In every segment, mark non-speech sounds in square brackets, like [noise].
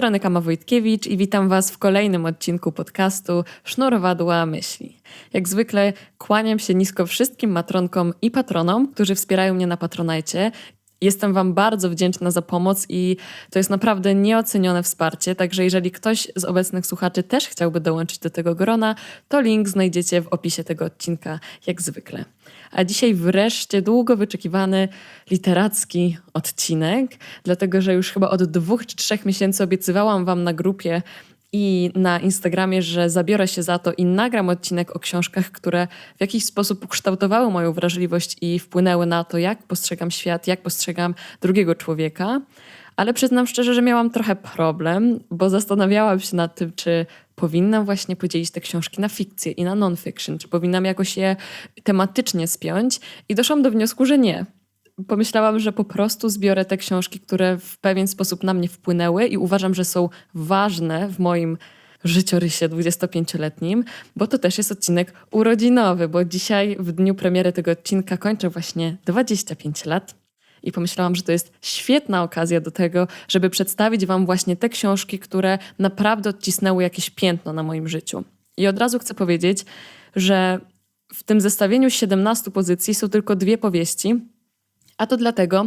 strony Kama Wojtkiewicz i witam Was w kolejnym odcinku podcastu Sznurowadła Myśli. Jak zwykle kłaniam się nisko wszystkim matronkom i patronom, którzy wspierają mnie na Patronajcie Jestem Wam bardzo wdzięczna za pomoc i to jest naprawdę nieocenione wsparcie. Także jeżeli ktoś z obecnych słuchaczy też chciałby dołączyć do tego grona, to link znajdziecie w opisie tego odcinka, jak zwykle. A dzisiaj wreszcie długo wyczekiwany literacki odcinek, dlatego że już chyba od dwóch czy trzech miesięcy obiecywałam Wam na grupie i na Instagramie, że zabiorę się za to i nagram odcinek o książkach, które w jakiś sposób ukształtowały moją wrażliwość i wpłynęły na to, jak postrzegam świat, jak postrzegam drugiego człowieka. Ale przyznam szczerze, że miałam trochę problem, bo zastanawiałam się nad tym, czy powinnam właśnie podzielić te książki na fikcję i na non-fiction, czy powinnam jakoś je tematycznie spiąć? I doszłam do wniosku, że nie. Pomyślałam, że po prostu zbiorę te książki, które w pewien sposób na mnie wpłynęły i uważam, że są ważne w moim życiorysie 25-letnim, bo to też jest odcinek urodzinowy, bo dzisiaj w dniu premiery tego odcinka kończę właśnie 25 lat. I pomyślałam, że to jest świetna okazja do tego, żeby przedstawić Wam właśnie te książki, które naprawdę odcisnęły jakieś piętno na moim życiu. I od razu chcę powiedzieć, że w tym zestawieniu 17 pozycji są tylko dwie powieści, a to dlatego,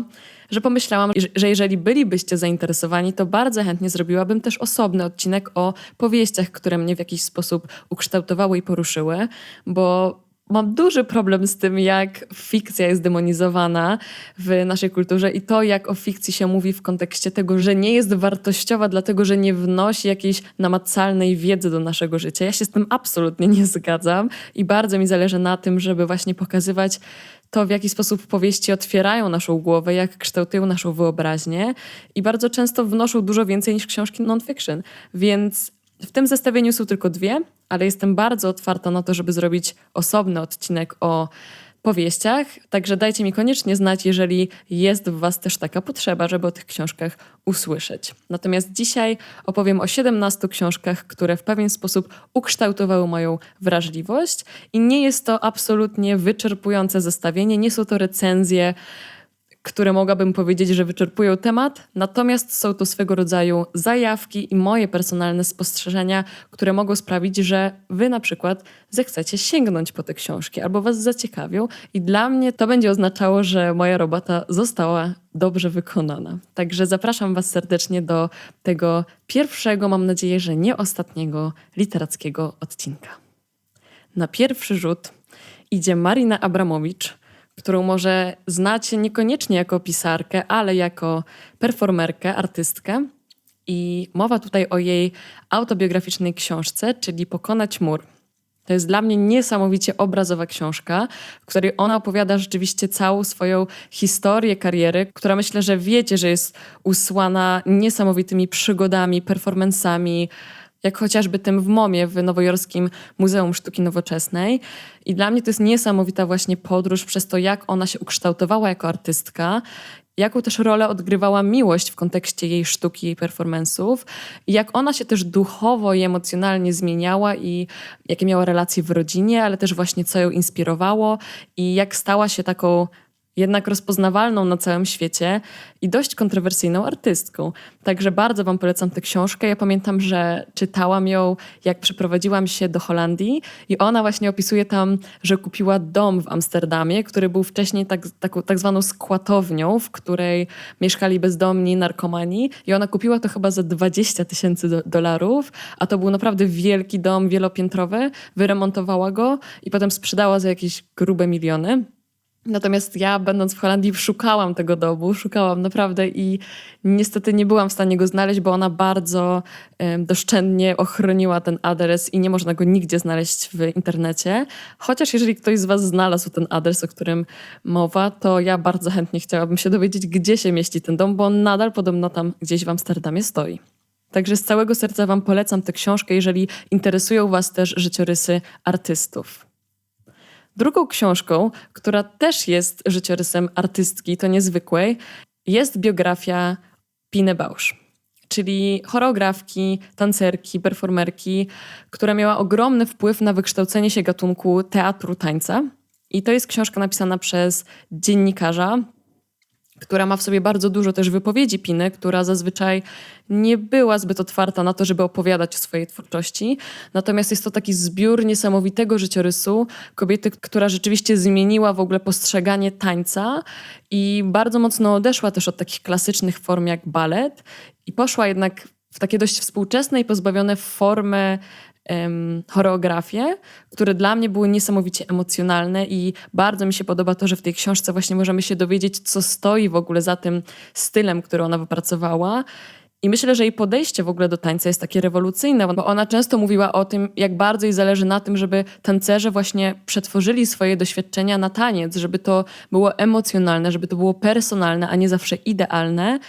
że pomyślałam, że jeżeli bylibyście zainteresowani, to bardzo chętnie zrobiłabym też osobny odcinek o powieściach, które mnie w jakiś sposób ukształtowały i poruszyły, bo mam duży problem z tym, jak fikcja jest demonizowana w naszej kulturze i to, jak o fikcji się mówi w kontekście tego, że nie jest wartościowa, dlatego że nie wnosi jakiejś namacalnej wiedzy do naszego życia. Ja się z tym absolutnie nie zgadzam i bardzo mi zależy na tym, żeby właśnie pokazywać to, w jaki sposób powieści otwierają naszą głowę, jak kształtują naszą wyobraźnię i bardzo często wnoszą dużo więcej niż książki non-fiction. Więc w tym zestawieniu są tylko dwie, ale jestem bardzo otwarta na to, żeby zrobić osobny odcinek o powieściach. Także dajcie mi koniecznie znać, jeżeli jest w Was też taka potrzeba, żeby o tych książkach usłyszeć. Natomiast dzisiaj opowiem o 17 książkach, które w pewien sposób ukształtowały moją wrażliwość i nie jest to absolutnie wyczerpujące zestawienie, nie są to recenzje które mogłabym powiedzieć, że wyczerpują temat, natomiast są to swego rodzaju zajawki i moje personalne spostrzeżenia, które mogą sprawić, że wy na przykład zechcecie sięgnąć po te książki albo was zaciekawią i dla mnie to będzie oznaczało, że moja robota została dobrze wykonana. Także zapraszam was serdecznie do tego pierwszego, mam nadzieję, że nie ostatniego literackiego odcinka. Na pierwszy rzut idzie Marina Abramowicz, którą może znacie niekoniecznie jako pisarkę, ale jako performerkę, artystkę. I mowa tutaj o jej autobiograficznej książce, czyli Pokonać mur. To jest dla mnie niesamowicie obrazowa książka, w której ona opowiada rzeczywiście całą swoją historię kariery, która myślę, że wiecie, że jest usłana niesamowitymi przygodami, performancami, jak chociażby tym w MOMie, w Nowojorskim Muzeum Sztuki Nowoczesnej. I dla mnie to jest niesamowita właśnie podróż przez to, jak ona się ukształtowała jako artystka, jaką też rolę odgrywała miłość w kontekście jej sztuki i performance'ów, i jak ona się też duchowo i emocjonalnie zmieniała i jakie miała relacje w rodzinie, ale też właśnie co ją inspirowało i jak stała się taką jednak rozpoznawalną na całym świecie i dość kontrowersyjną artystką. Także bardzo Wam polecam tę książkę. Ja pamiętam, że czytałam ją, jak przeprowadziłam się do Holandii i ona właśnie opisuje tam, że kupiła dom w Amsterdamie, który był wcześniej tak, tak, tak zwaną skłatownią, w której mieszkali bezdomni, narkomani i ona kupiła to chyba za 20 tysięcy do, dolarów, a to był naprawdę wielki dom wielopiętrowy, wyremontowała go i potem sprzedała za jakieś grube miliony. Natomiast ja, będąc w Holandii, szukałam tego domu, szukałam naprawdę i niestety nie byłam w stanie go znaleźć, bo ona bardzo doszczętnie ochroniła ten adres i nie można go nigdzie znaleźć w internecie. Chociaż jeżeli ktoś z Was znalazł ten adres, o którym mowa, to ja bardzo chętnie chciałabym się dowiedzieć, gdzie się mieści ten dom, bo on nadal podobno tam gdzieś w Amsterdamie stoi. Także z całego serca Wam polecam tę książkę, jeżeli interesują Was też życiorysy artystów. Drugą książką, która też jest życiorysem artystki, to niezwykłej, jest biografia Piny Bausch czyli choreografki, tancerki, performerki, która miała ogromny wpływ na wykształcenie się gatunku teatru tańca. I to jest książka napisana przez dziennikarza, która ma w sobie bardzo dużo też wypowiedzi Piny, która zazwyczaj nie była zbyt otwarta na to, żeby opowiadać o swojej twórczości. Natomiast jest to taki zbiór niesamowitego życiorysu kobiety, która rzeczywiście zmieniła w ogóle postrzeganie tańca i bardzo mocno odeszła też od takich klasycznych form jak balet i poszła jednak w takie dość współczesne i pozbawione formy um, choreografie, które dla mnie były niesamowicie emocjonalne i bardzo mi się podoba to, że w tej książce właśnie możemy się dowiedzieć, co stoi w ogóle za tym stylem, który ona wypracowała. I myślę, że jej podejście w ogóle do tańca jest takie rewolucyjne, bo ona często mówiła o tym, jak bardzo jej zależy na tym, żeby tancerze właśnie przetworzyli swoje doświadczenia na taniec, żeby to było emocjonalne, żeby to było personalne, a nie zawsze idealne.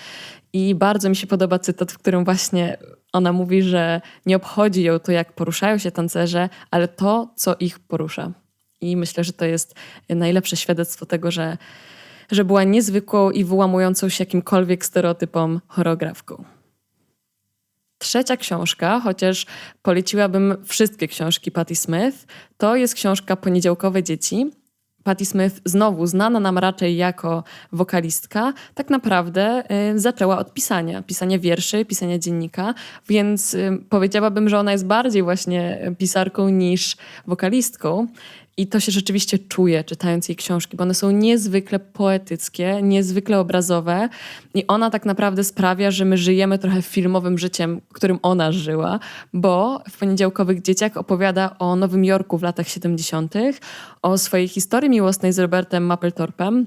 I bardzo mi się podoba cytat, w którym właśnie ona mówi, że nie obchodzi ją to, jak poruszają się tancerze, ale to, co ich porusza. I myślę, że to jest najlepsze świadectwo tego, że, że była niezwykłą i wyłamującą się jakimkolwiek stereotypom choreografką. Trzecia książka, chociaż poleciłabym wszystkie książki Patti Smith, to jest książka Poniedziałkowe dzieci Patti Smith, znowu znana nam raczej jako wokalistka, tak naprawdę y, zaczęła od pisania. Pisania wierszy, pisania dziennika, więc y, powiedziałabym, że ona jest bardziej właśnie pisarką niż wokalistką. I to się rzeczywiście czuje, czytając jej książki, bo one są niezwykle poetyckie, niezwykle obrazowe. I ona tak naprawdę sprawia, że my żyjemy trochę filmowym życiem, którym ona żyła, bo w poniedziałkowych dzieciach opowiada o Nowym Jorku w latach 70., o swojej historii miłosnej z Robertem Mapplethorpem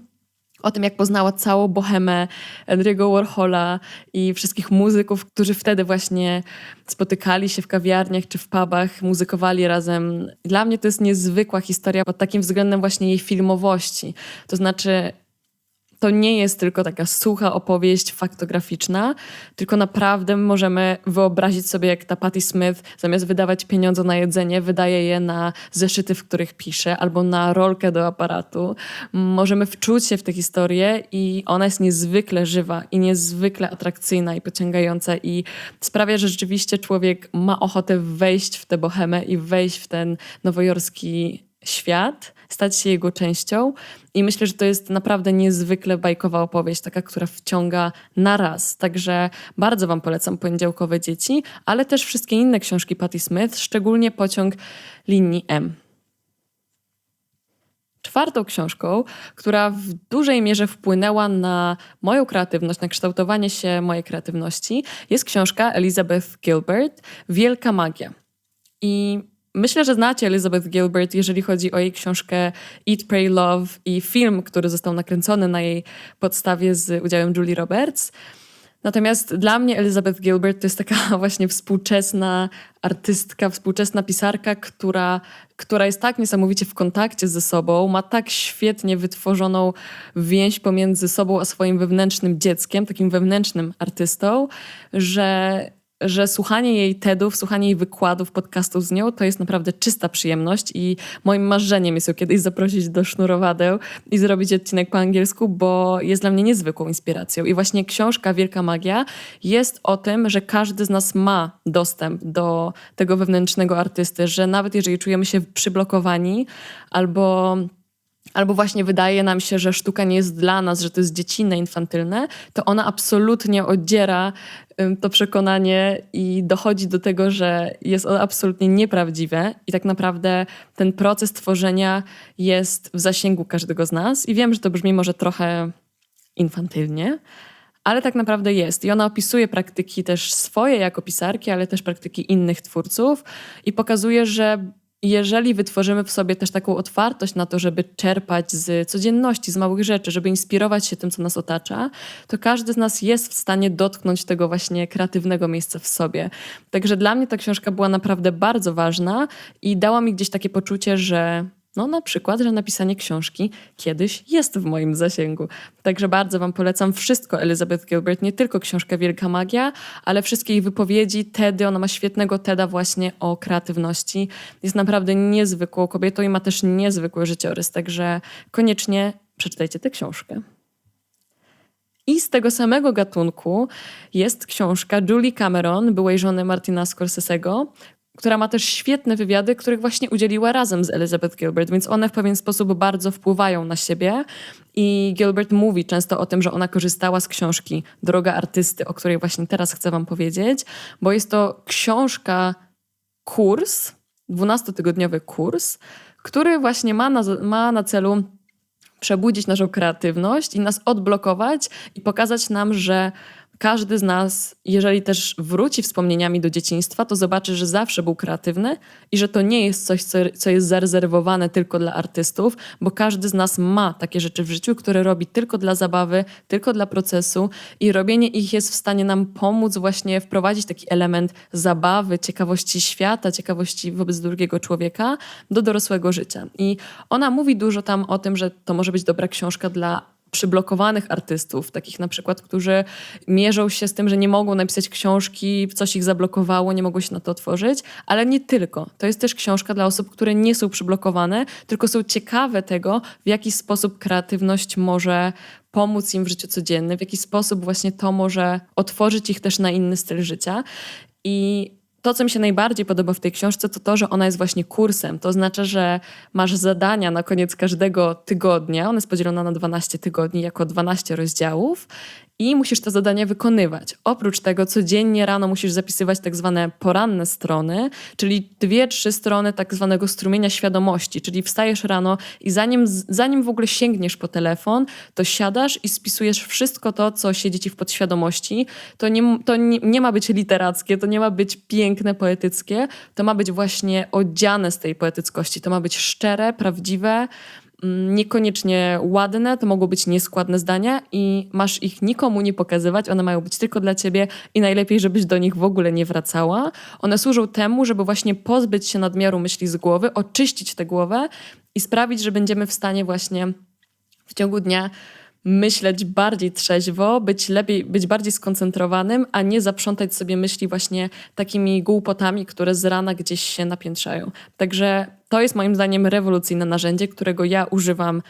o tym, jak poznała całą bohemę Andreego Warhola i wszystkich muzyków, którzy wtedy właśnie spotykali się w kawiarniach czy w pubach, muzykowali razem. Dla mnie to jest niezwykła historia pod takim względem właśnie jej filmowości. To znaczy to nie jest tylko taka sucha opowieść faktograficzna, tylko naprawdę możemy wyobrazić sobie, jak ta Patti Smith zamiast wydawać pieniądze na jedzenie, wydaje je na zeszyty, w których pisze, albo na rolkę do aparatu. Możemy wczuć się w tę historię i ona jest niezwykle żywa i niezwykle atrakcyjna i pociągająca i sprawia, że rzeczywiście człowiek ma ochotę wejść w tę bohemę i wejść w ten nowojorski świat, stać się jego częścią. I myślę, że to jest naprawdę niezwykle bajkowa opowieść, taka, która wciąga na raz. Także bardzo Wam polecam Poniedziałkowe Dzieci, ale też wszystkie inne książki Patti Smith, szczególnie Pociąg linii M. Czwartą książką, która w dużej mierze wpłynęła na moją kreatywność, na kształtowanie się mojej kreatywności, jest książka Elizabeth Gilbert Wielka Magia. I Myślę, że znacie Elizabeth Gilbert, jeżeli chodzi o jej książkę Eat, Pray, Love i film, który został nakręcony na jej podstawie z udziałem Julie Roberts. Natomiast dla mnie Elizabeth Gilbert to jest taka [laughs] właśnie współczesna artystka, współczesna pisarka, która, która jest tak niesamowicie w kontakcie ze sobą, ma tak świetnie wytworzoną więź pomiędzy sobą a swoim wewnętrznym dzieckiem, takim wewnętrznym artystą, że że słuchanie jej TEDów, słuchanie jej wykładów, podcastów z nią to jest naprawdę czysta przyjemność i moim marzeniem jest ją kiedyś zaprosić do sznurowadeł i zrobić odcinek po angielsku, bo jest dla mnie niezwykłą inspiracją. I właśnie książka Wielka Magia jest o tym, że każdy z nas ma dostęp do tego wewnętrznego artysty, że nawet jeżeli czujemy się przyblokowani albo albo właśnie wydaje nam się, że sztuka nie jest dla nas, że to jest dziecinne, infantylne, to ona absolutnie oddziera to przekonanie i dochodzi do tego, że jest ono absolutnie nieprawdziwe i tak naprawdę ten proces tworzenia jest w zasięgu każdego z nas. I wiem, że to brzmi może trochę infantylnie, ale tak naprawdę jest. I ona opisuje praktyki też swoje jako pisarki, ale też praktyki innych twórców i pokazuje, że jeżeli wytworzymy w sobie też taką otwartość na to, żeby czerpać z codzienności, z małych rzeczy, żeby inspirować się tym, co nas otacza, to każdy z nas jest w stanie dotknąć tego właśnie kreatywnego miejsca w sobie. Także dla mnie ta książka była naprawdę bardzo ważna i dała mi gdzieś takie poczucie, że no na przykład, że napisanie książki kiedyś jest w moim zasięgu. Także bardzo Wam polecam wszystko Elizabeth Gilbert, nie tylko książkę Wielka Magia, ale wszystkie jej wypowiedzi, TEDy. Ona ma świetnego TEDa właśnie o kreatywności. Jest naprawdę niezwykłą kobietą i ma też niezwykły życiorys, także koniecznie przeczytajcie tę książkę. I z tego samego gatunku jest książka Julie Cameron, byłej żony Martina Scorsese'ego, która ma też świetne wywiady, których właśnie udzieliła razem z Elizabeth Gilbert, więc one w pewien sposób bardzo wpływają na siebie. I Gilbert mówi często o tym, że ona korzystała z książki Droga Artysty, o której właśnie teraz chcę Wam powiedzieć, bo jest to książka, kurs, 12-tygodniowy kurs, który właśnie ma na, ma na celu przebudzić naszą kreatywność i nas odblokować i pokazać nam, że każdy z nas, jeżeli też wróci wspomnieniami do dzieciństwa, to zobaczy, że zawsze był kreatywny i że to nie jest coś, co, co jest zarezerwowane tylko dla artystów, bo każdy z nas ma takie rzeczy w życiu, które robi tylko dla zabawy, tylko dla procesu i robienie ich jest w stanie nam pomóc właśnie wprowadzić taki element zabawy, ciekawości świata, ciekawości wobec drugiego człowieka do dorosłego życia. I ona mówi dużo tam o tym, że to może być dobra książka dla przyblokowanych artystów, takich na przykład, którzy mierzą się z tym, że nie mogą napisać książki, coś ich zablokowało, nie mogą się na to otworzyć, ale nie tylko. To jest też książka dla osób, które nie są przyblokowane, tylko są ciekawe tego, w jaki sposób kreatywność może pomóc im w życiu codziennym, w jaki sposób właśnie to może otworzyć ich też na inny styl życia. I to, co mi się najbardziej podoba w tej książce, to to, że ona jest właśnie kursem. To oznacza, że masz zadania na koniec każdego tygodnia. Ona jest podzielona na 12 tygodni jako 12 rozdziałów i musisz te zadania wykonywać. Oprócz tego codziennie rano musisz zapisywać tak zwane poranne strony, czyli dwie, trzy strony tak zwanego strumienia świadomości, czyli wstajesz rano i zanim, zanim w ogóle sięgniesz po telefon, to siadasz i spisujesz wszystko to, co siedzi ci w podświadomości. To nie, to nie, nie ma być literackie, to nie ma być piękne, poetyckie, to ma być właśnie odziane z tej poetyckości, to ma być szczere, prawdziwe, Mm, niekoniecznie ładne, to mogą być nieskładne zdania i masz ich nikomu nie pokazywać, one mają być tylko dla ciebie i najlepiej, żebyś do nich w ogóle nie wracała. One służą temu, żeby właśnie pozbyć się nadmiaru myśli z głowy, oczyścić tę głowę i sprawić, że będziemy w stanie właśnie w ciągu dnia myśleć bardziej trzeźwo, być lepiej, być bardziej skoncentrowanym, a nie zaprzątać sobie myśli właśnie takimi głupotami, które z rana gdzieś się napiętrzają. Także to jest moim zdaniem rewolucyjne narzędzie, którego ja używam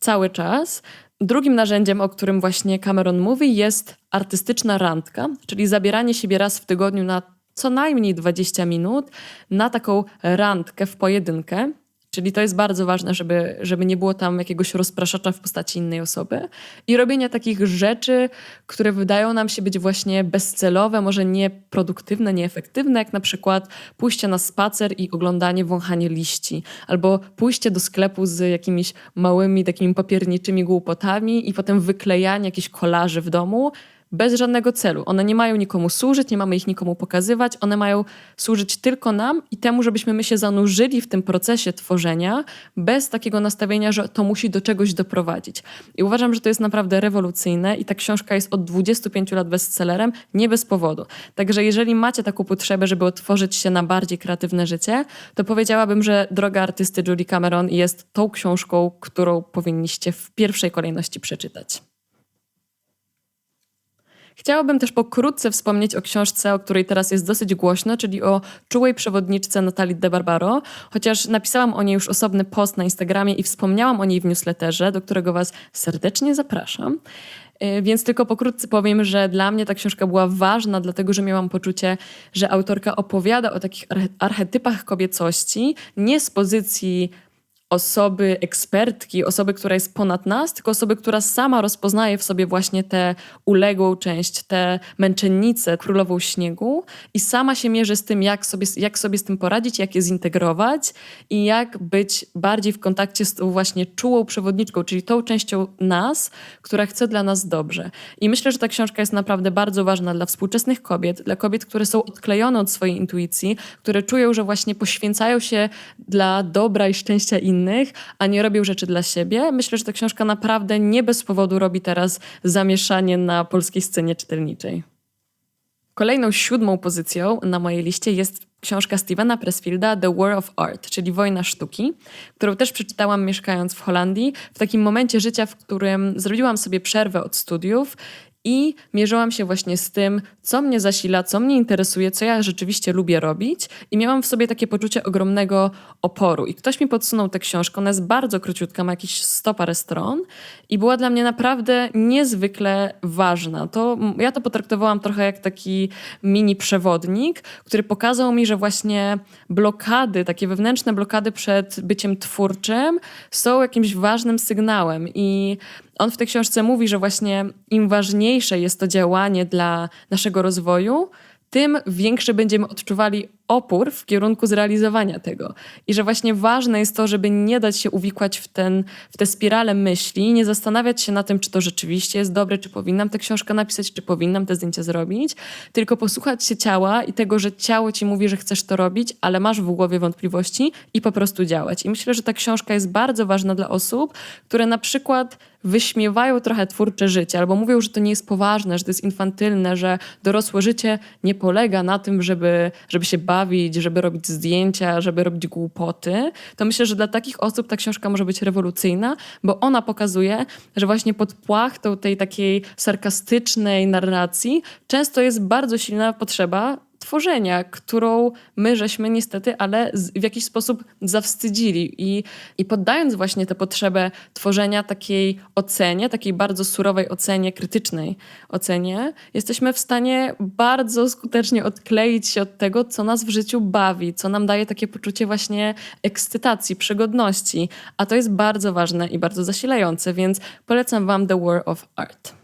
cały czas. Drugim narzędziem, o którym właśnie Cameron mówi, jest artystyczna randka, czyli zabieranie siebie raz w tygodniu na co najmniej 20 minut na taką randkę w pojedynkę. Czyli to jest bardzo ważne, żeby, żeby nie było tam jakiegoś rozpraszacza w postaci innej osoby. I robienie takich rzeczy, które wydają nam się być właśnie bezcelowe, może nieproduktywne, nieefektywne, jak na przykład pójście na spacer i oglądanie, wąchanie liści, albo pójście do sklepu z jakimiś małymi takimi papierniczymi głupotami i potem wyklejanie jakichś kolarzy w domu bez żadnego celu. One nie mają nikomu służyć, nie mamy ich nikomu pokazywać, one mają służyć tylko nam i temu, żebyśmy my się zanurzyli w tym procesie tworzenia, bez takiego nastawienia, że to musi do czegoś doprowadzić. I uważam, że to jest naprawdę rewolucyjne i ta książka jest od 25 lat bestsellerem, nie bez powodu. Także jeżeli macie taką potrzebę, żeby otworzyć się na bardziej kreatywne życie, to powiedziałabym, że Droga artysty Julie Cameron jest tą książką, którą powinniście w pierwszej kolejności przeczytać. Chciałabym też pokrótce wspomnieć o książce, o której teraz jest dosyć głośno, czyli o czułej przewodniczce Natalii de Barbaro, chociaż napisałam o niej już osobny post na Instagramie i wspomniałam o niej w newsletterze, do którego Was serdecznie zapraszam. Y, więc tylko pokrótce powiem, że dla mnie ta książka była ważna, dlatego że miałam poczucie, że autorka opowiada o takich archetypach kobiecości nie z pozycji osoby, ekspertki, osoby, która jest ponad nas, tylko osoby, która sama rozpoznaje w sobie właśnie tę uległą część, tę męczennicę, królową śniegu i sama się mierzy z tym, jak sobie, jak sobie z tym poradzić, jak je zintegrować i jak być bardziej w kontakcie z tą właśnie czułą przewodniczką, czyli tą częścią nas, która chce dla nas dobrze. I myślę, że ta książka jest naprawdę bardzo ważna dla współczesnych kobiet, dla kobiet, które są odklejone od swojej intuicji, które czują, że właśnie poświęcają się dla dobra i szczęścia innych, innych, a nie robił rzeczy dla siebie. Myślę, że ta książka naprawdę nie bez powodu robi teraz zamieszanie na polskiej scenie czytelniczej. Kolejną siódmą pozycją na mojej liście jest książka Stevena Pressfielda The War of Art, czyli Wojna Sztuki, którą też przeczytałam mieszkając w Holandii, w takim momencie życia, w którym zrobiłam sobie przerwę od studiów i mierzyłam się właśnie z tym, co mnie zasila, co mnie interesuje, co ja rzeczywiście lubię robić i miałam w sobie takie poczucie ogromnego oporu. I ktoś mi podsunął tę książkę, ona jest bardzo króciutka, ma jakieś sto parę stron i była dla mnie naprawdę niezwykle ważna. To, ja to potraktowałam trochę jak taki mini przewodnik, który pokazał mi, że właśnie blokady, takie wewnętrzne blokady przed byciem twórczym są jakimś ważnym sygnałem i on w tej książce mówi, że właśnie im ważniejsze jest to działanie dla naszego rozwoju, tym większy będziemy odczuwali opór w kierunku zrealizowania tego. I że właśnie ważne jest to, żeby nie dać się uwikłać w, ten, w tę spiralę myśli, nie zastanawiać się na tym, czy to rzeczywiście jest dobre, czy powinnam tę książkę napisać, czy powinnam te zdjęcia zrobić, tylko posłuchać się ciała i tego, że ciało ci mówi, że chcesz to robić, ale masz w głowie wątpliwości i po prostu działać. I myślę, że ta książka jest bardzo ważna dla osób, które na przykład wyśmiewają trochę twórcze życie, albo mówią, że to nie jest poważne, że to jest infantylne, że dorosłe życie nie polega na tym, żeby, żeby się bawić, żeby robić zdjęcia, żeby robić głupoty, to myślę, że dla takich osób ta książka może być rewolucyjna, bo ona pokazuje, że właśnie pod płachtą tej takiej sarkastycznej narracji często jest bardzo silna potrzeba tworzenia, którą my żeśmy niestety, ale w jakiś sposób zawstydzili. I, I poddając właśnie tę potrzebę tworzenia takiej ocenie, takiej bardzo surowej ocenie, krytycznej ocenie, jesteśmy w stanie bardzo skutecznie odkleić się od tego, co nas w życiu bawi, co nam daje takie poczucie właśnie ekscytacji, przygodności. A to jest bardzo ważne i bardzo zasilające, więc polecam Wam The War of Art.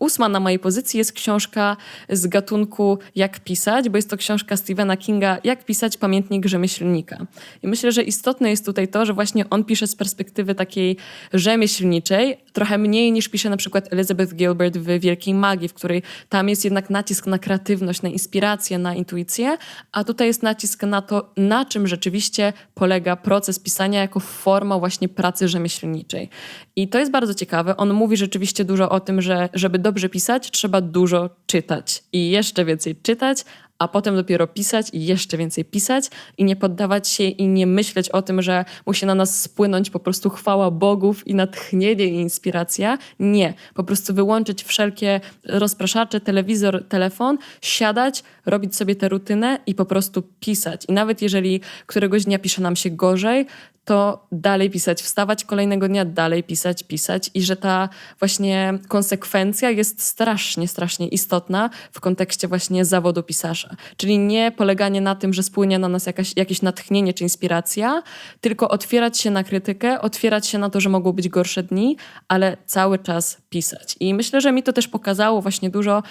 Ósma na mojej pozycji jest książka z gatunku Jak pisać, bo jest to książka Stephena Kinga Jak pisać pamiętnik rzemieślnika. I myślę, że istotne jest tutaj to, że właśnie on pisze z perspektywy takiej rzemieślniczej, trochę mniej niż pisze na przykład Elizabeth Gilbert w Wielkiej Magii, w której tam jest jednak nacisk na kreatywność, na inspirację, na intuicję, a tutaj jest nacisk na to, na czym rzeczywiście polega proces pisania jako forma właśnie pracy rzemieślniczej. I to jest bardzo ciekawe. On mówi rzeczywiście dużo o tym, że żeby dobrze pisać, trzeba dużo czytać i jeszcze więcej czytać, a potem dopiero pisać i jeszcze więcej pisać i nie poddawać się i nie myśleć o tym, że musi na nas spłynąć po prostu chwała bogów i natchnienie i inspiracja. Nie. Po prostu wyłączyć wszelkie rozpraszacze, telewizor, telefon, siadać, robić sobie tę rutynę i po prostu pisać. I nawet jeżeli któregoś dnia pisze nam się gorzej, to dalej pisać, wstawać kolejnego dnia, dalej pisać, pisać i że ta właśnie konsekwencja jest strasznie, strasznie istotna w kontekście właśnie zawodu pisarza. Czyli nie poleganie na tym, że spłynie na nas jakaś, jakieś natchnienie czy inspiracja, tylko otwierać się na krytykę, otwierać się na to, że mogą być gorsze dni, ale cały czas pisać. I myślę, że mi to też pokazało właśnie dużo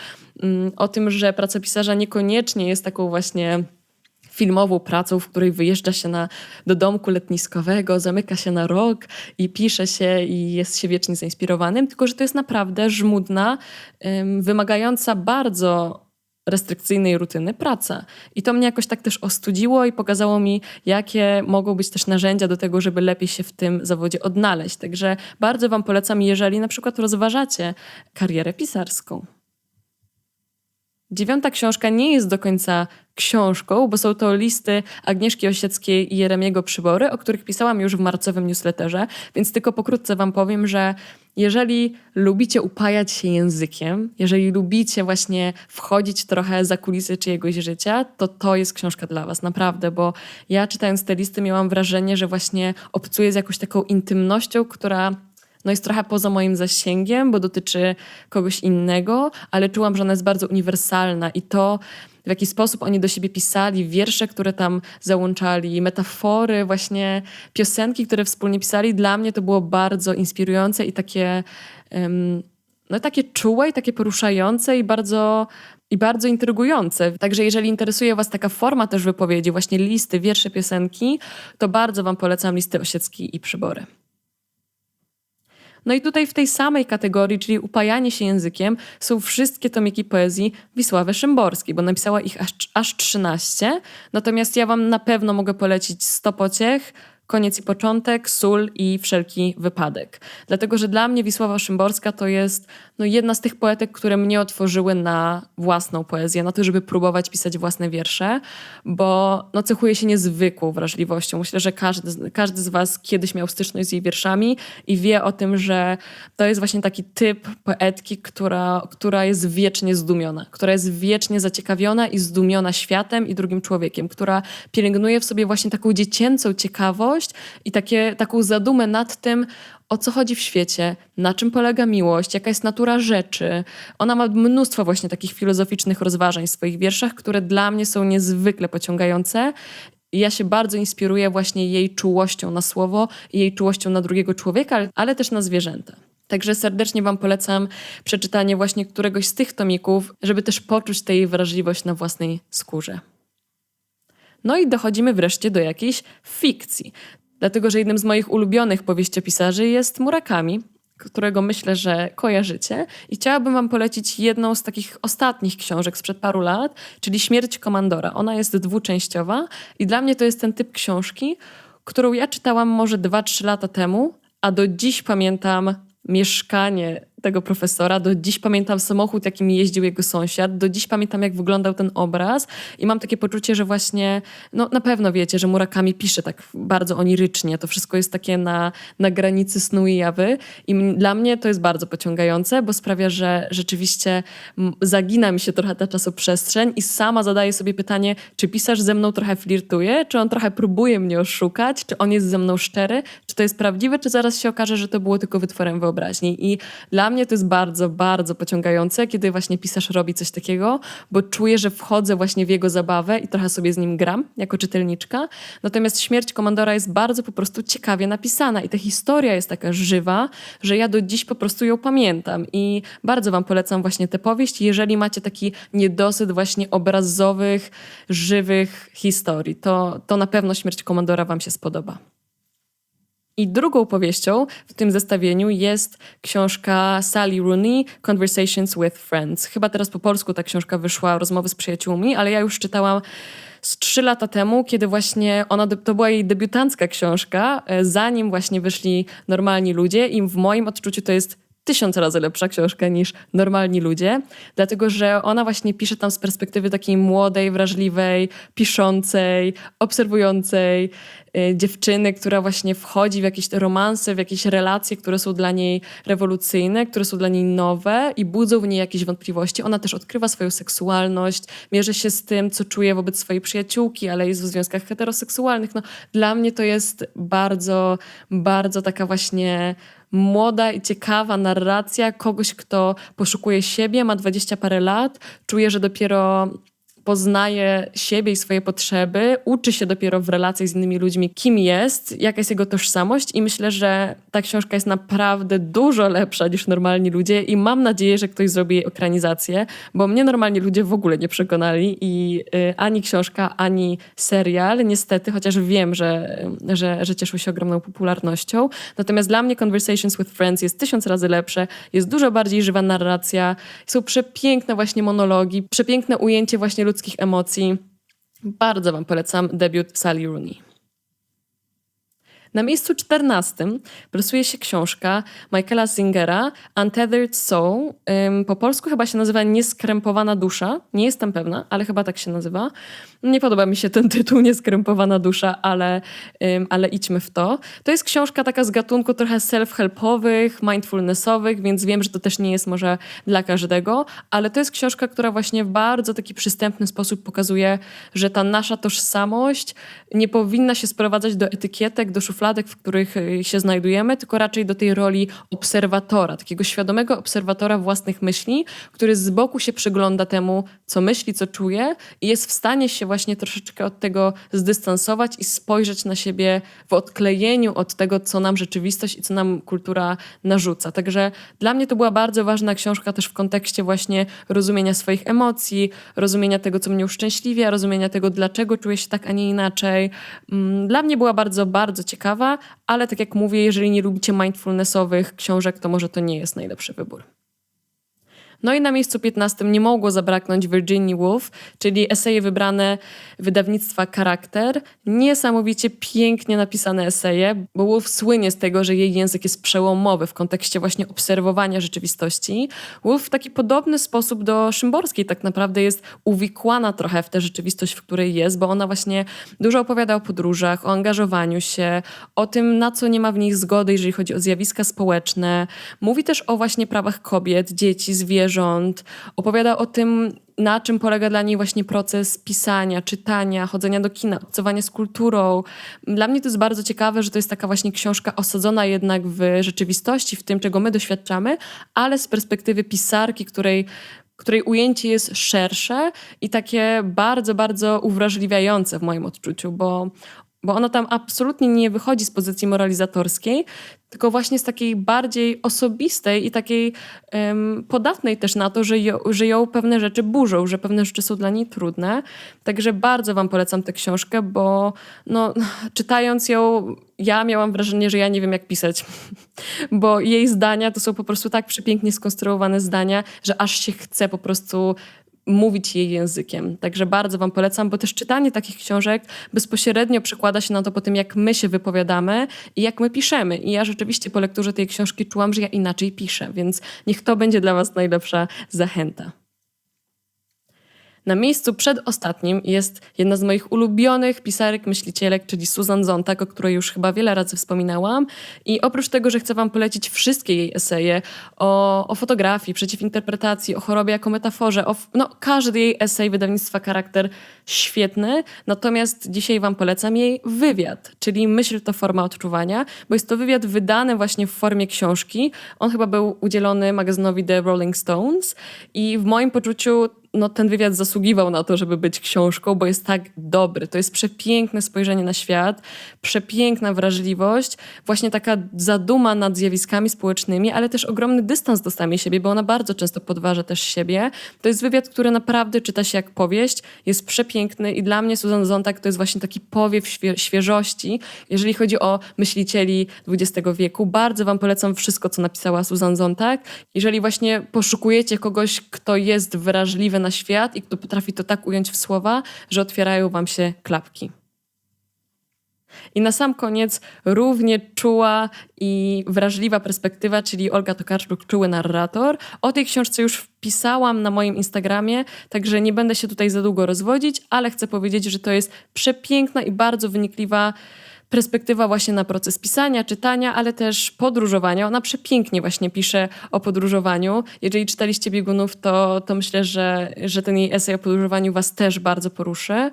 mm, o tym, że praca pisarza niekoniecznie jest taką właśnie filmową pracą, w której wyjeżdża się na, do domku letniskowego, zamyka się na rok i pisze się i jest się wiecznie zainspirowanym, tylko że to jest naprawdę żmudna, wymagająca bardzo restrykcyjnej rutyny praca. I to mnie jakoś tak też ostudziło i pokazało mi, jakie mogą być też narzędzia do tego, żeby lepiej się w tym zawodzie odnaleźć. Także bardzo Wam polecam, jeżeli na przykład rozważacie karierę pisarską. Dziewiąta książka nie jest do końca książką, bo są to listy Agnieszki Osieckiej i Jeremiego Przybory, o których pisałam już w marcowym newsletterze, więc tylko pokrótce wam powiem, że jeżeli lubicie upajać się językiem, jeżeli lubicie właśnie wchodzić trochę za kulisy czyjegoś życia, to to jest książka dla was, naprawdę, bo ja czytając te listy miałam wrażenie, że właśnie obcuję z jakąś taką intymnością, która no jest trochę poza moim zasięgiem, bo dotyczy kogoś innego, ale czułam, że ona jest bardzo uniwersalna i to, w jaki sposób oni do siebie pisali, wiersze, które tam załączali, metafory, właśnie piosenki, które wspólnie pisali, dla mnie to było bardzo inspirujące i takie, um, no takie czułe i takie poruszające i bardzo i bardzo intrygujące. Także jeżeli interesuje Was taka forma też wypowiedzi, właśnie listy, wiersze, piosenki, to bardzo Wam polecam listy Osiecki i Przybory. No i tutaj w tej samej kategorii, czyli upajanie się językiem, są wszystkie tomiki poezji Wisławy Szymborskiej, bo napisała ich aż, aż 13. Natomiast ja wam na pewno mogę polecić 100 pociech, Koniec i początek, sól i wszelki wypadek. Dlatego, że dla mnie Wisława Szymborska to jest no, jedna z tych poetek, które mnie otworzyły na własną poezję, na to, żeby próbować pisać własne wiersze, bo no, cechuje się niezwykłą wrażliwością. Myślę, że każdy, każdy z was kiedyś miał styczność z jej wierszami i wie o tym, że to jest właśnie taki typ poetki, która, która jest wiecznie zdumiona, która jest wiecznie zaciekawiona i zdumiona światem i drugim człowiekiem, która pielęgnuje w sobie właśnie taką dziecięcą ciekawość i takie, taką zadumę nad tym, o co chodzi w świecie, na czym polega miłość, jaka jest natura rzeczy. Ona ma mnóstwo właśnie takich filozoficznych rozważań w swoich wierszach, które dla mnie są niezwykle pociągające. Ja się bardzo inspiruję właśnie jej czułością na słowo, jej czułością na drugiego człowieka, ale też na zwierzęta. Także serdecznie Wam polecam przeczytanie właśnie któregoś z tych tomików, żeby też poczuć tę wrażliwość na własnej skórze. No i dochodzimy wreszcie do jakiejś fikcji. Dlatego, że jednym z moich ulubionych powieściopisarzy jest Murakami, którego myślę, że kojarzycie. I chciałabym Wam polecić jedną z takich ostatnich książek sprzed paru lat, czyli Śmierć Komandora. Ona jest dwuczęściowa i dla mnie to jest ten typ książki, którą ja czytałam może 2-3 lata temu, a do dziś pamiętam mieszkanie tego profesora. Do dziś pamiętam samochód, jakim jeździł jego sąsiad. Do dziś pamiętam, jak wyglądał ten obraz. I mam takie poczucie, że właśnie, no na pewno wiecie, że Murakami pisze tak bardzo onirycznie. To wszystko jest takie na, na granicy snu i jawy. I dla mnie to jest bardzo pociągające, bo sprawia, że rzeczywiście zagina mi się trochę ta czasoprzestrzeń i sama zadaję sobie pytanie, czy pisarz ze mną trochę flirtuje, czy on trochę próbuje mnie oszukać, czy on jest ze mną szczery, czy to jest prawdziwe, czy zaraz się okaże, że to było tylko wytworem wyobraźni. I dla mnie to jest bardzo, bardzo pociągające, kiedy właśnie pisarz robi coś takiego, bo czuję, że wchodzę właśnie w jego zabawę i trochę sobie z nim gram jako czytelniczka. Natomiast śmierć komandora jest bardzo po prostu ciekawie napisana i ta historia jest taka żywa, że ja do dziś po prostu ją pamiętam i bardzo wam polecam właśnie tę powieść, jeżeli macie taki niedosyt właśnie obrazowych, żywych historii, to, to na pewno śmierć komandora wam się spodoba. I drugą powieścią w tym zestawieniu jest książka Sally Rooney, Conversations with Friends. Chyba teraz po polsku ta książka wyszła, Rozmowy z przyjaciółmi, ale ja już czytałam z trzy lata temu, kiedy właśnie ona, to była jej debiutancka książka, e, zanim właśnie wyszli normalni ludzie i w moim odczuciu to jest tysiąc razy lepsza książka niż normalni ludzie, dlatego że ona właśnie pisze tam z perspektywy takiej młodej, wrażliwej, piszącej, obserwującej dziewczyny, która właśnie wchodzi w jakieś romanse, w jakieś relacje, które są dla niej rewolucyjne, które są dla niej nowe i budzą w niej jakieś wątpliwości. Ona też odkrywa swoją seksualność, mierzy się z tym, co czuje wobec swojej przyjaciółki, ale jest w związkach heteroseksualnych. No, dla mnie to jest bardzo, bardzo taka właśnie młoda i ciekawa narracja kogoś, kto poszukuje siebie, ma dwadzieścia parę lat, czuje, że dopiero poznaje siebie i swoje potrzeby, uczy się dopiero w relacji z innymi ludźmi, kim jest, jaka jest jego tożsamość i myślę, że ta książka jest naprawdę dużo lepsza niż normalni ludzie i mam nadzieję, że ktoś zrobi jej ekranizację, bo mnie normalni ludzie w ogóle nie przekonali i y, ani książka, ani serial, niestety, chociaż wiem, że, że, że cieszą się ogromną popularnością. Natomiast dla mnie Conversations with Friends jest tysiąc razy lepsze, jest dużo bardziej żywa narracja, są przepiękne właśnie monologi, przepiękne ujęcie właśnie ludzkich emocji. Bardzo Wam polecam debiut Sally Rooney. Na miejscu czternastym plasuje się książka Michaela Zingera Untethered Soul. Po polsku chyba się nazywa Nieskrępowana dusza. Nie jestem pewna, ale chyba tak się nazywa. Nie podoba mi się ten tytuł Nieskrępowana dusza, ale, ale idźmy w to. To jest książka taka z gatunku trochę self-helpowych, mindfulnessowych, więc wiem, że to też nie jest może dla każdego, ale to jest książka, która właśnie w bardzo taki przystępny sposób pokazuje, że ta nasza tożsamość nie powinna się sprowadzać do etykietek, do szufladek, szufladek, w których y, się znajdujemy, tylko raczej do tej roli obserwatora, takiego świadomego obserwatora własnych myśli, który z boku się przygląda temu, co myśli, co czuje i jest w stanie się właśnie troszeczkę od tego zdystansować i spojrzeć na siebie w odklejeniu od tego, co nam rzeczywistość i co nam kultura narzuca. Także dla mnie to była bardzo ważna książka też w kontekście właśnie rozumienia swoich emocji, rozumienia tego, co mnie uszczęśliwia, rozumienia tego, dlaczego czuję się tak, a nie inaczej. Mm, dla mnie była bardzo, bardzo ciekawa ciekawa, ale tak jak mówię, jeżeli nie lubicie mindfulnessowych książek, to może to nie jest najlepszy wybór. No i na miejscu 15 nie mogło zabraknąć Virginia Woolf, czyli eseje wybrane wydawnictwa Charakter. Niesamowicie pięknie napisane eseje, bo Woolf słynie z tego, że jej język jest przełomowy w kontekście właśnie obserwowania rzeczywistości. Woolf w taki podobny sposób do Szymborskiej tak naprawdę jest uwikłana trochę w tę rzeczywistość, w której jest, bo ona właśnie dużo opowiada o podróżach, o angażowaniu się, o tym, na co nie ma w nich zgody, jeżeli chodzi o zjawiska społeczne. Mówi też o właśnie prawach kobiet, dzieci, zwierząt. Opowiada o tym, na czym polega dla niej właśnie proces pisania, czytania, chodzenia do kina, obcowania z kulturą. Dla mnie to jest bardzo ciekawe, że to jest taka właśnie książka osadzona jednak w rzeczywistości, w tym, czego my doświadczamy, ale z perspektywy pisarki, której której ujęcie jest szersze i takie bardzo, bardzo uwrażliwiające w moim odczuciu, bo bo ona tam absolutnie nie wychodzi z pozycji moralizatorskiej, tylko właśnie z takiej bardziej osobistej i takiej um, podatnej też na to, że, ją, że ją pewne rzeczy burzą, że pewne rzeczy są dla niej trudne. Także bardzo Wam polecam tę książkę, bo no, [laughs] czytając ją, ja miałam wrażenie, że ja nie wiem, jak pisać, [laughs] bo jej zdania to są po prostu tak przepięknie skonstruowane zdania, że aż się chce po prostu mówić jej językiem. Także bardzo Wam polecam, bo też czytanie takich książek bezpośrednio przekłada się na to po tym, jak my się wypowiadamy i jak my piszemy. I ja rzeczywiście po lekturze tej książki czułam, że ja inaczej piszę, więc niech to będzie dla Was najlepsza zachęta. Na miejscu przedostatnim jest jedna z moich ulubionych pisarek, myślicielek, czyli Susan Zontag, o której już chyba wiele razy wspominałam. I oprócz tego, że chcę wam polecić wszystkie jej eseje o, o fotografii, przeciwinterpretacji, o chorobie jako metaforze, o, no, każdy jej esej wydawnictwa Charakter świetny. Natomiast dzisiaj wam polecam jej wywiad, czyli Myśl to forma odczuwania, bo jest to wywiad wydany właśnie w formie książki. On chyba był udzielony magazynowi The Rolling Stones i w moim poczuciu no, ten wywiad zasługiwał na to, żeby być książką, bo jest tak dobry. To jest przepiękne spojrzenie na świat, przepiękna wrażliwość, właśnie taka zaduma nad zjawiskami społecznymi, ale też ogromny dystans do samej siebie, bo ona bardzo często podważa też siebie. To jest wywiad, który naprawdę czyta się jak powieść, jest przepiękny i dla mnie Susan Zontag to jest właśnie taki powiew świe świeżości, jeżeli chodzi o myślicieli XX wieku. Bardzo wam polecam wszystko, co napisała Susan Zontag. Jeżeli właśnie poszukujecie kogoś, kto jest wrażliwy na świat i kto potrafi to tak ująć w słowa, że otwierają wam się klapki. I na sam koniec równie czuła i wrażliwa perspektywa, czyli Olga Tokarczuk, czuły narrator. O tej książce już wpisałam na moim Instagramie, także nie będę się tutaj za długo rozwodzić, ale chcę powiedzieć, że to jest przepiękna i bardzo wynikliwa perspektywa właśnie na proces pisania, czytania, ale też podróżowania. Ona przepięknie właśnie pisze o podróżowaniu. Jeżeli czytaliście Biegunów, to, to myślę, że, że ten jej esej o podróżowaniu was też bardzo poruszy.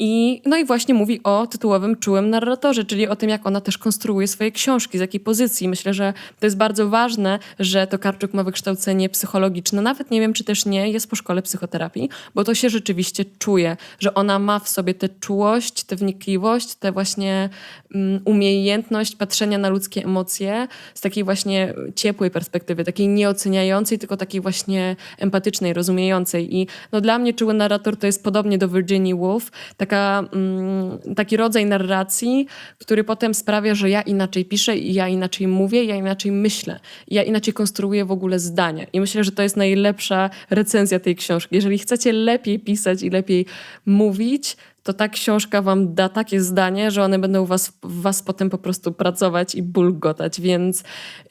I, no i właśnie mówi o tytułowym czułym narratorze, czyli o tym, jak ona też konstruuje swoje książki, z jakiej pozycji. Myślę, że to jest bardzo ważne, że to Karczuk ma wykształcenie psychologiczne. Nawet nie wiem, czy też nie, jest po szkole psychoterapii, bo to się rzeczywiście czuje, że ona ma w sobie tę czułość, tę wnikliwość, tę właśnie um, umiejętność patrzenia na ludzkie emocje z takiej właśnie ciepłej perspektywy, takiej nieoceniającej, tylko takiej właśnie empatycznej, rozumiejącej. I no, dla mnie czuły narrator to jest podobnie do Virginia Woolf, tak taka, mm, taki rodzaj narracji, który potem sprawia, że ja inaczej piszę i ja inaczej mówię, ja inaczej myślę, ja inaczej konstruuję w ogóle zdania. I myślę, że to jest najlepsza recenzja tej książki. Jeżeli chcecie lepiej pisać i lepiej mówić, to ta książka wam da takie zdanie, że one będą was, was potem po prostu pracować i bulgotać. Więc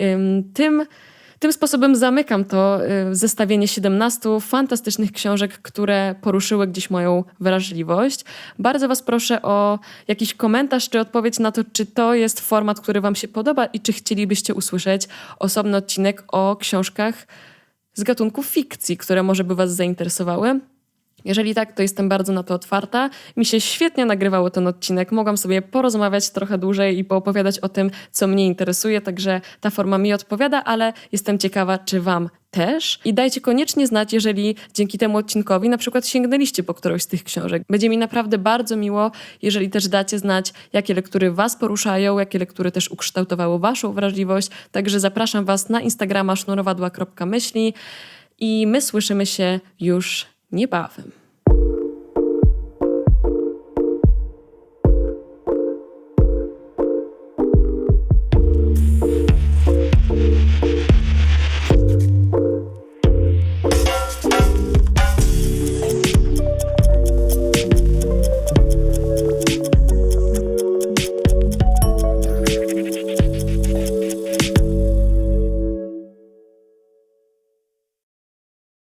ym, tym tym sposobem zamykam to y, zestawienie 17 fantastycznych książek, które poruszyły gdzieś moją wrażliwość. Bardzo Was proszę o jakiś komentarz czy odpowiedź na to, czy to jest format, który Wam się podoba i czy chcielibyście usłyszeć osobny odcinek o książkach z gatunku fikcji, które może by Was zainteresowały. Jeżeli tak, to jestem bardzo na to otwarta. Mi się świetnie nagrywało ten odcinek. Mogłam sobie porozmawiać trochę dłużej i poopowiadać o tym, co mnie interesuje, także ta forma mi odpowiada, ale jestem ciekawa, czy Wam też. I dajcie koniecznie znać, jeżeli dzięki temu odcinkowi na przykład sięgnęliście po którąś z tych książek. Będzie mi naprawdę bardzo miło, jeżeli też dacie znać, jakie lektury Was poruszają, jakie lektury też ukształtowały Waszą wrażliwość. Także zapraszam Was na Instagrama sznurowadła.myśli i my słyszymy się już niebawem.